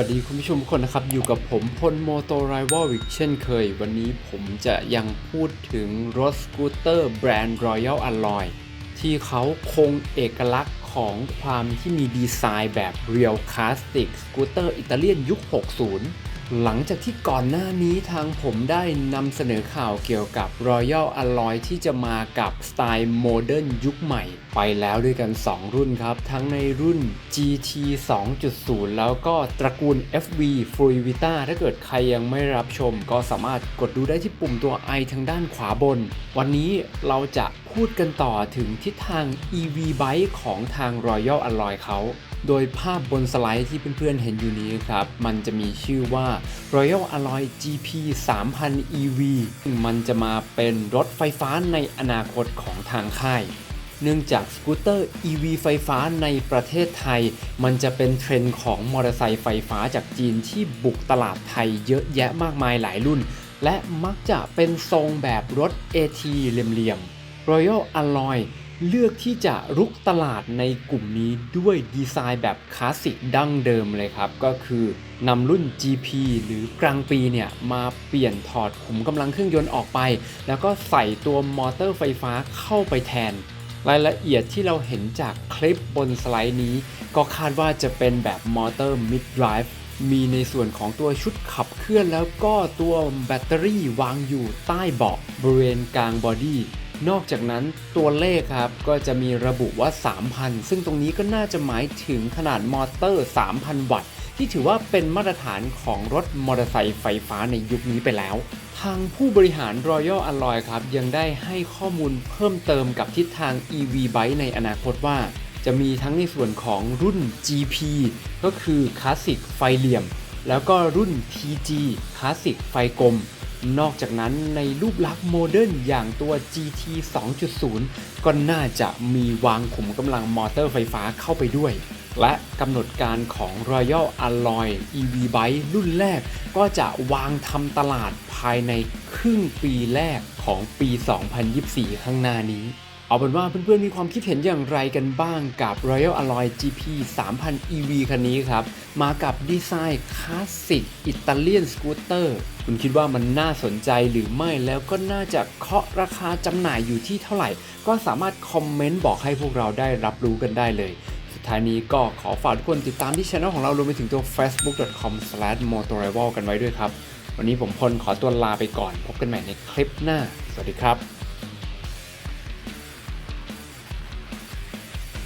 วัสดีคุณผู้ชมทุกคนนะครับ อยู่กับผมพลโมโตไรวอลอีกเช่นเคย วันนี้ผมจะยังพูดถึงรถสกูตเตอร์แบรนด์ Royal Alloy ที่เขาคงเอกลักษณ์ของความที่มีดีไซน์แบบเรียลคลาสติกสกูตเตอร์อิตาเลียนยุค 60 หลังจากที่ก่อนหน้านี้ทางผมได้นำเสนอข่าวเกี่ยวกับ Royal Alloy ที่จะมากับสไตล์โมเดิร์นยุคใหม่ ไปแล้วด้วยกัน 2 รุ่นครับ ทั้งในรุ่น GT 2.0 แล้วก็ตระกูล FV Fluidita ถ้าเกิดใครยังไม่รับชม ก็สามารถกดดูได้ที่ปุ่มตัว i ทางด้านขวาบน วันนี้เราจะพูดกันต่อถึงทิศทาง EV Bike ของทาง Royal Alloy เขา โดยภาพบนสไลด์ที่เพื่อนๆเห็นอยู่นี้ครับ มันจะมีชื่อว่า Royal Alloy GP 3000 EV มันจะมาเป็นรถไฟฟ้าในอนาคตของทางค่าย เนื่องจากสกูตเตอร์ EV ไฟฟ้าในประเทศไทย มันจะเป็นเทรนด์ของมอเตอร์ไซค์ไฟฟ้าจากจีนที่บุกตลาดไทยเยอะแยะมากมายหลายรุ่น และมักจะเป็นทรงแบบรถ AT เหลี่ยมๆ Royal Alloy เลือกที่จะรุกตลาดในกลุ่มนี้ด้วยดีไซน์แบบคลาสสิกดั้งเดิมเลยครับ ก็คือนำรุ่น GP หรือกลางปีเนี่ย มาเปลี่ยนถอดขุมกำลังเครื่องยนต์ออกไป แล้วก็ใส่ตัวมอเตอร์ไฟฟ้าเข้าไปแทน รายละเอียดที่เราเห็นจากคลิปบนสไลด์นี้ ก็คาดว่าจะเป็นแบบมอเตอร์ mid drive มีในส่วนของตัวชุดขับเคลื่อนแล้วก็ตัวแบตเตอรี่วางอยู่ใต้เบาะบริเวณกลางบอดี้ นอกจากนั้นตัวเลขครับก็จะมีระบุว่า 3,000 ซึ่งตรงนี้ก็น่าจะหมายถึงขนาดมอเตอร์ 3,000 วัตต์ ที่ถือว่าเป็นมาตรฐานของรถมอเตอร์ไซค์ไฟฟ้าในยุคนี้ไปแล้ว ทางผู้บริหาร Royal Alloy ครับ ยังได้ให้ข้อมูลเพิ่มเติมกับทิศทาง EV Bike ในอนาคตว่าจะมีทั้งในส่วนของรุ่น GP ก็คือคลาสสิกไฟเหลี่ยม แล้วก็รุ่น TG คลาสสิกไฟกลม นอกจากนั้นในรูปลักษณ์โมเดิร์นอย่างตัว GT 2.0 ก็น่าจะมีวางขุมกำลังมอเตอร์ไฟฟ้าเข้าไปด้วย และกำหนดการของ Royal Alloy EV Bike รุ่นแรก ก็จะวางทำตลาดภายในครึ่งปีแรกของปี 2024 ข้างหน้านี้ เอาเป็นว่าเพื่อนๆมีความคิดเห็นอย่างไรกันบ้างกับ Royal Alloy GP 3000 EV คันนี้ครับ มากับดีไซน์คลาสสิกอิตาเลียนสกูตเตอร์ คุณคิดว่ามันน่าสนใจหรือไม่แล้วก็น่าจะเคาะราคาจำหน่ายอยู่ที่เท่าไหร่ ก็สามารถคอมเมนต์บอกให้พวกเราได้รับรู้กันได้เลย สุดท้ายนี้ก็ขอฝากทุกคนติดตามที่ช่องของเรารวมไปถึงตัว facebook.com/motorival กันไว้ด้วยครับ วันนี้ผมพลขอตัวลาไปก่อนพบกันใหม่ในคลิปหน้า สวัสดีครับ